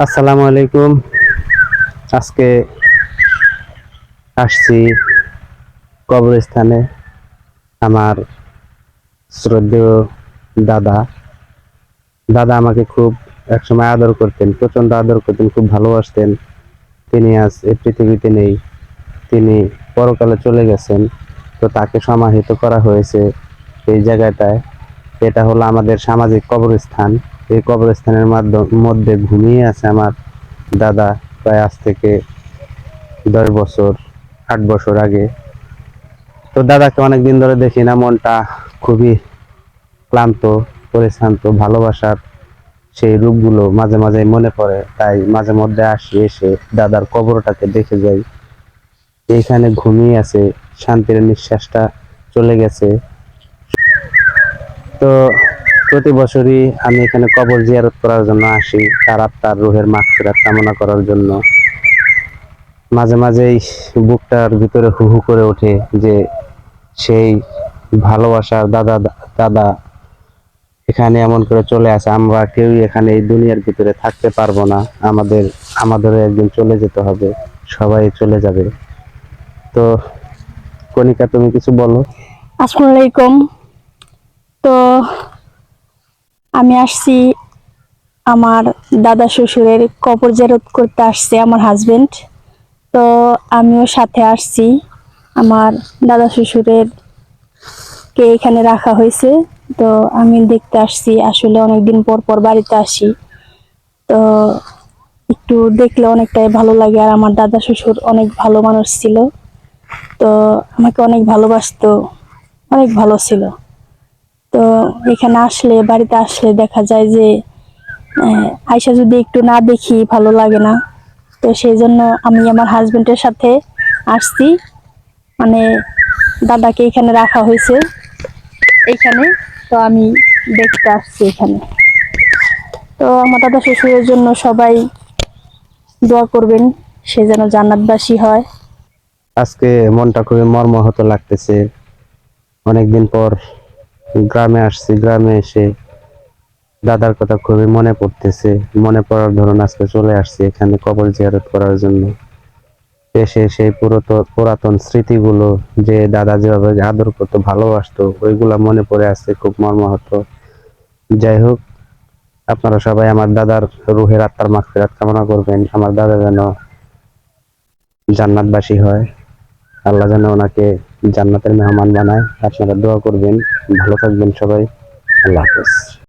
আসসালামু আলাইকুম। আজকে আসছি কবরস্থানে আমার শ্রদ্ধেয় দাদা। দাদা আমাকে খুব একসময় আদর করতেন প্রচণ্ড আদর করতেন, খুব ভালোবাসতেন। তিনি আজ এই পৃথিবীতে নেই। তিনি পরকালে চলে গেছেন। তো তাকে সমাহিত করা হয়েছে এই জায়গাটায়। এটা হলো আমাদের সামাজিক কবরস্থান। এই কবরস্থানের মধ্যে ঘুমিয়ে আছে আমার দাদা প্রায় আজ থেকে দশ বছর, আট বছর আগে। তো দাদাকে অনেকদিন ধরে দেখি না, মনটা খুবই ক্লান্ত, পরিশ্রান্ত, ভালোবাসার সেই রূপগুলো মাঝে মাঝে মনে পড়ে। তাই মাঝে মধ্যে আসি, এসে দাদার কবরটাকে দেখে যাই। এইখানে ঘুমিয়ে আছে, শান্তির নিঃশ্বাসটা চলে গেছে। তো প্রতি বছরই আমি এখানে কবর জিয়ারত করার জন্য আসি, তার আত্মার রুহের মাগফিরাত কামনা করার জন্য। মাঝে মাঝেই বুকটার ভিতরে হু হু করে ওঠে যে সেই ভালোবাসার দাদা দাদা এখানে এমন করে চলে আসে, আমরা কেউই এখানে এই দুনিয়ার ভিতরে থাকতে পারব না, আমাদের, আমাদেরও একদিন চলে যেতে হবে, সবাই চলে যাবে। তো কণিকা, তুমি কিছু বলো? আসসালামু আলাইকুম। তো আমি আসছি আমার দাদা শ্বশুরের কবর জেরত করতে আসছে আমার হাজবেন্ড তো আমিও সাথে আসছি। আমার দাদা শ্বশুরের কে এখানে রাখা হয়েছে। তো আমি দেখতে আসছি, আসলে অনেকদিন পর পর বাড়িতে আসি। তো একটু দেখলে অনেকটাই ভালো লাগে। আর আমার দাদা শ্বশুর অনেক ভালো মানুষ ছিল। তো আমাকে অনেক ভালোবাসতো, অনেক ভালো ছিল। তো এখানে আসলে, বাড়িতে আসলে দেখা যায় যে আয়সা যদি একটু না দেখি ভালো লাগে না। তো সেই জন্য আমি আমার হাজবেন্ডের সাথে আসছি। মানে দাদাকে এখানে রাখা হয়েছে। এখানে তো আমি দেখতে আসছি এখানে। তো আমার দাদা শ্বশুরের জন্য সবাই দোয়া করবেন, সে যেন জান্নাতবাসী হয়। আজকে মনটা খুবই মর্মাহত লাগতেছে। অনেকদিন পর গ্রামে আসছি, গ্রামে এসে দাদার কথা খুবই মনে পড়তেছে। মনে পড়ার ধরুন আজকে চলে আসছি এখানে কবর জিয়ারত করার জন্য। এসে সেই পুরাতন স্মৃতিগুলো যে দাদা যেভাবে আদর করতো, ভালোবাসতো, ওইগুলো মনে পড়ে আসছে খুব মর্মাহত। যাই হোক, আপনারা সবাই আমার দাদার রুহের আত্মার মাগফিরাত কামনা করবেন। আমার দাদা যেন জান্নাতবাসী হয়। আল্লাহ যেন ওনাকে জান্নাতের মেহমান বানায়। আপনারা দোয়া করবেন। ভালো থাকবেন সবাই। আল্লাহ হাফেজ।